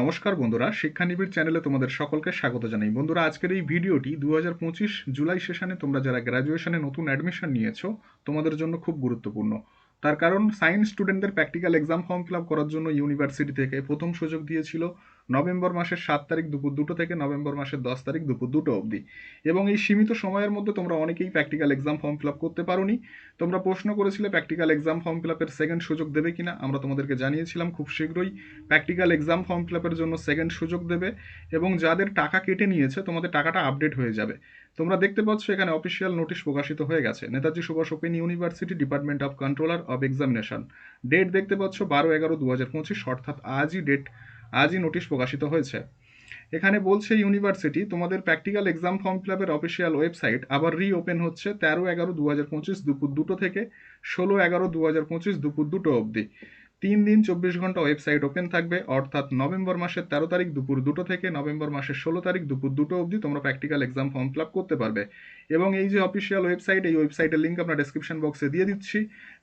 নমস্কার বন্ধুরা, শিক্ষানিবিড় চ্যানেলে তোমাদের সকলকে স্বাগত জানাই। বন্ধুরা, আজকের এই ভিডিওটি দু হাজার পঁচিশ জুলাই সেশনে তোমরা যারা গ্র্যাজুয়েশনে নতুন অ্যাডমিশন নিয়েছো, তোমাদের জন্য খুব গুরুত্বপূর্ণ। তার কারণ সায়েন্স স্টুডেন্টদের practical exam form fill up করার জন্য ইউনিভার্সিটি থেকে প্রথম সুযোগ দিয়েছিল। নভেম্বর মাসের সাত তারিখ দুপুর দুটো থেকে নভেম্বর মাসের দশ তারিখ দুপুর দুটো অবধি। এবং এই সীমিত সময়ের মধ্যে তোমরা অনেকেই practical exam form fill up করতে পারোনি। তোমরা প্রশ্ন করেছিলে প্র্যাকটিক্যাল এক্সাম ফর্ম ফিল আপের সেকেন্ড সুযোগ দেবে কিনা, আমরা তোমাদেরকে জানিয়েছিলাম খুব শীঘ্রই প্র্যাকটিক্যাল এক্সাম ফর্ম ফিল আপের জন্য সেকেন্ড সুযোগ দেবে এবং যাদের টাকা কেটে নিয়েছে, তোমাদের টাকাটা আপডেট হয়ে যাবে। তোমরা দেখতে পাচ্ছ এখানে অফিসিয়াল নোটিশ প্রকাশিত হয়ে গেছে। Netaji Subhas open university department of controller of examination date দেখতে পাচ্ছ বারো এগারো দু হাজার পঁচিশ, অর্থাৎ আজই ডেট আজই নোটিশ প্রকাশিত হয়েছে। এখানে বলছে, ইউনিভার্সিটি, তোমাদের প্র্যাকটিক্যাল এক্সাম ফর্ম ফিল আপের অফিসিয়াল ওয়েবসাইট, আবার রি ওপেন হচ্ছে তেরো এগারো দু হাজার পঁচিশ দুপুর দুটো থেকে ষোলো এগারো দু হাজার পঁচিশ দুপুর দুটো অবধি। তিন দিন চব্বিশ ঘণ্টা ওয়েবসাইট ওপেন থাকবে, অর্থাৎ নভেম্বর মাসের তেরো তারিখ দুপুর দুটো থেকে নভেম্বর মাসের ষোলো তারিখ দুপুর দুটো অবধি তোমরা প্র্যাকটিক্যাল এক্সাম ফর্ম ফিল করতে পারবে। এবং এই যে অফিসিয়াল ওয়েবসাইট এই ওয়েবসাইটের লিঙ্ক আমরা ডেসক্রিপশন বক্সে দিয়ে দিচ্ছি।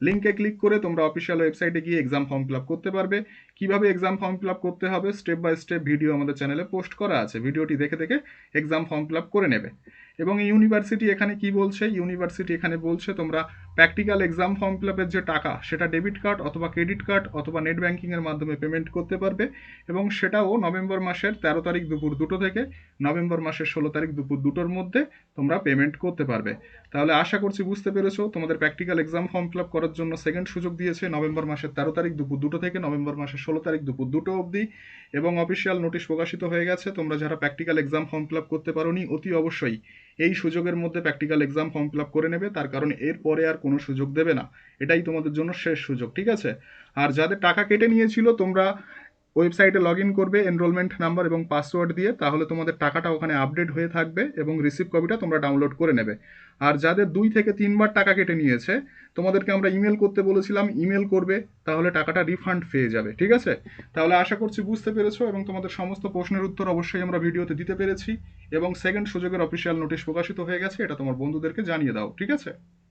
লিঙ্কে ক্লিক করে তোমরা অফিসিয়াল ওয়েবসাইটে গিয়ে এক্সাম ফর্ম ফিল করতে পারবে। কীভাবে এক্সাম ফর্ম ফিল করতে হবে? স্টেপ বাই স্টেপ ভিডিও আমাদের চ্যানেলে পোস্ট করা আছে। ভিডিওটি দেখে দেখে এক্সাম ফর্ম ফিল করে নেবে। এবং ইউনিভার্সিটি এখানে কি বলছে? ইউনিভার্সিটি এখানে বলছে তোমরা প্র্যাকটিক্যাল এক্সাম ফর্ম ফিল আপের যে টাকা, সেটা ডেবিট কার্ড অথবা ক্রেডিট কার্ড অথবা নেট ব্যাঙ্কিংয়ের মাধ্যমে পেমেন্ট করতে পারবে এবং সেটাও নভেম্বর মাসের তেরো তারিখ দুপুর দুটো থেকে নভেম্বর মাসের ষোলো তারিখ দুপুর দুটোর মধ্যে তোমরা পেমেন্ট করতে পারবে। তাহলে আশা করছি বুঝতে পেরেছ, তোমাদের practical exam form fill up করার জন্য সেকেন্ড সুযোগ দিয়েছে নভেম্বর মাসের তেরো তারিখ দুপুর দুটো থেকে নভেম্বর মাসের ষোলো তারিখ দুপুর দুটো অবধি এবং অফিসিয়াল নোটিশ প্রকাশিত হয়ে গেছে, তোমরা যারা practical exam form fill up করতে পারোনি, অতি অবশ্যই এই সুযোগের মধ্যে প্র্যাকটিক্যাল এক্সাম ফর্ম ফিল করে নেবে, তার কারণ এরপরে আর কোনো সুযোগ দেবে না। এটাই তোমাদের জন্য শেষ সুযোগ, ঠিক আছে? আর যাদের টাকা কেটে নিয়েছিল, তোমরা ওয়েবসাইটে লগ ইন করবে এনরোলমেন্ট নাম্বার এবং পাসওয়ার্ড দিয়ে, তাহলে তোমাদের টাকাটা ওখানে আপডেট হয়ে থাকবে এবং রিসিভ কপিটা তোমরা ডাউনলোড করে নেবে। আর যাদের দুই থেকে তিনবার টাকা কেটে নিয়েছে, তোমাদেরকে আমরা ইমেল করতে বলেছিলাম ইমেল করবে, তাহলে টাকাটা রিফান্ড পেয়ে যাবে, ঠিক আছে? তাহলে আশা করছি বুঝতে পেরেছ এবং তোমাদের সমস্ত প্রশ্নের উত্তর অবশ্যই আমরা ভিডিওতে দিতে পেরেছি এবং সেকেন্ড সুযোগের অফিসিয়াল নোটিশ প্রকাশিত হয়ে গেছে, এটা তোমার বন্ধুদেরকে জানিয়ে দাও, ঠিক আছে?